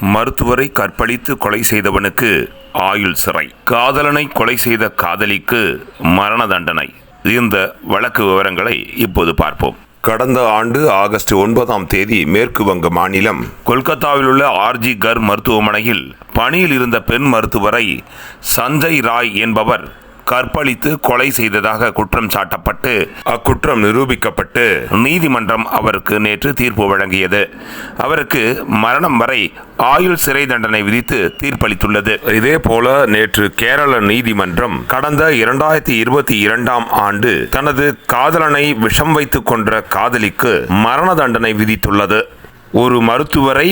மருத்துவரை கற்பழித்து கொலை செய்தவனுக்கு ஆயுள் சிறை. காதலனை கொலை செய்த காதலிக்கு மரண தண்டனை. இந்த வழக்கு விவரங்களை இப்போது பார்ப்போம். கடந்த ஆண்டு ஆகஸ்ட் ஒன்பதாம் தேதி மேற்கு வங்க மாநிலம் கொல்கத்தாவில் உள்ள ஆர்ஜி கர் மருத்துவமனையில் பணியில் இருந்த பெண் மருத்துவரை சஞ்சய் ராய் என்பவர் கற்பழித்து கொலை செய்ததாக குற்றம் சாட்டப்பட்டு அக்குற்றம் நிரூபிக்கப்பட்டு நீதிமன்றம் அவருக்கு நேற்று தீர்ப்பு வழங்கியது. அவருக்கு மரணம் வரை ஆயுள் சிறை தண்டனை விதித்து தீர்ப்பளித்துள்ளது. இதே போல நேற்று கேரள நீதிமன்றம் கடந்த இரண்டாயிரத்தி இருபத்தி இரண்டாம் ஆண்டு தனது காதலனை விஷம் வைத்துக் கொன்ற காதலிக்கு மரண தண்டனை விதித்துள்ளது. ஒரு மருத்துவரை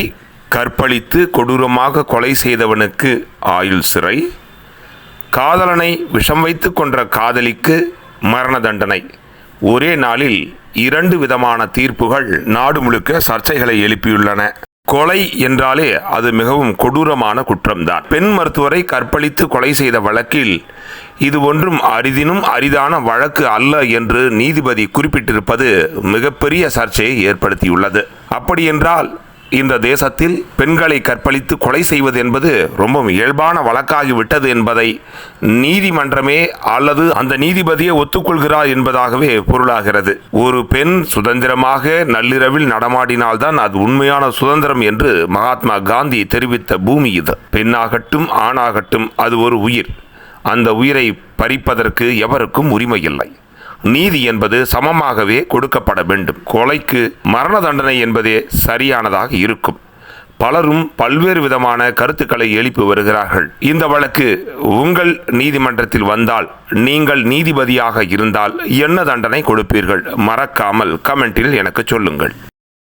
கற்பழித்து கொடூரமாக கொலை செய்தவனுக்கு ஆயுள் சிறை காதலனை விஷம் வைத்து கொன்ற காதலிக்கு மரண தண்டனை. ஒரே நாளில் இரண்டு விதமான தீர்ப்புகள் நாடு முழுக்க சர்ச்சைகளை எழுப்பியுள்ளன. கொலை என்றாலே அது மிகவும் கொடூரமான குற்றம்தான். பெண் மருத்துவரை கற்பழித்து கொலை செய்த வழக்கில் இது ஒன்றும் அரிதினும் அரிதான வழக்கு அல்ல என்று நீதிபதி குறிப்பிட்டிருப்பது மிகப்பெரிய சர்ச்சையை ஏற்படுத்தியுள்ளது. அப்படியென்றால் இந்த தேசத்தில் பெண்களை கற்பழித்து கொலை செய்வது என்பது ரொம்பவும் இயல்பான வழக்காகிவிட்டது என்பதை நீதிமன்றமே அல்லது அந்த நீதிபதியே ஒத்துக்கொள்கிறார் என்பதாகவே பொருளாகிறது. ஒரு பெண் சுதந்திரமாக நள்ளிரவில் நடமாடினால்தான் அது உண்மையான சுதந்திரம் என்று மகாத்மா காந்தி தெரிவித்த பூமி இது. பெண்ணாகட்டும் ஆணாகட்டும் அது ஒரு உயிர். அந்த உயிரை பறிப்பதற்கு எவருக்கும் உரிமை இல்லை நீதி என்பது சமமாகவே கொடுக்கப்பட வேண்டும். கொலைக்கு மரண தண்டனை என்பதே சரியானதாக இருக்கும். பலரும் பல்வேறு விதமான கருத்துக்களை எழுப்பி வருகிறார்கள். இந்த வழக்கு உங்கள் நீதிமன்றத்தில் வந்தால் நீங்கள் நீதிபதியாக இருந்தால் என்ன தண்டனை கொடுப்பீர்கள்? மறக்காமல் கமெண்டில் எனக்கு சொல்லுங்கள்.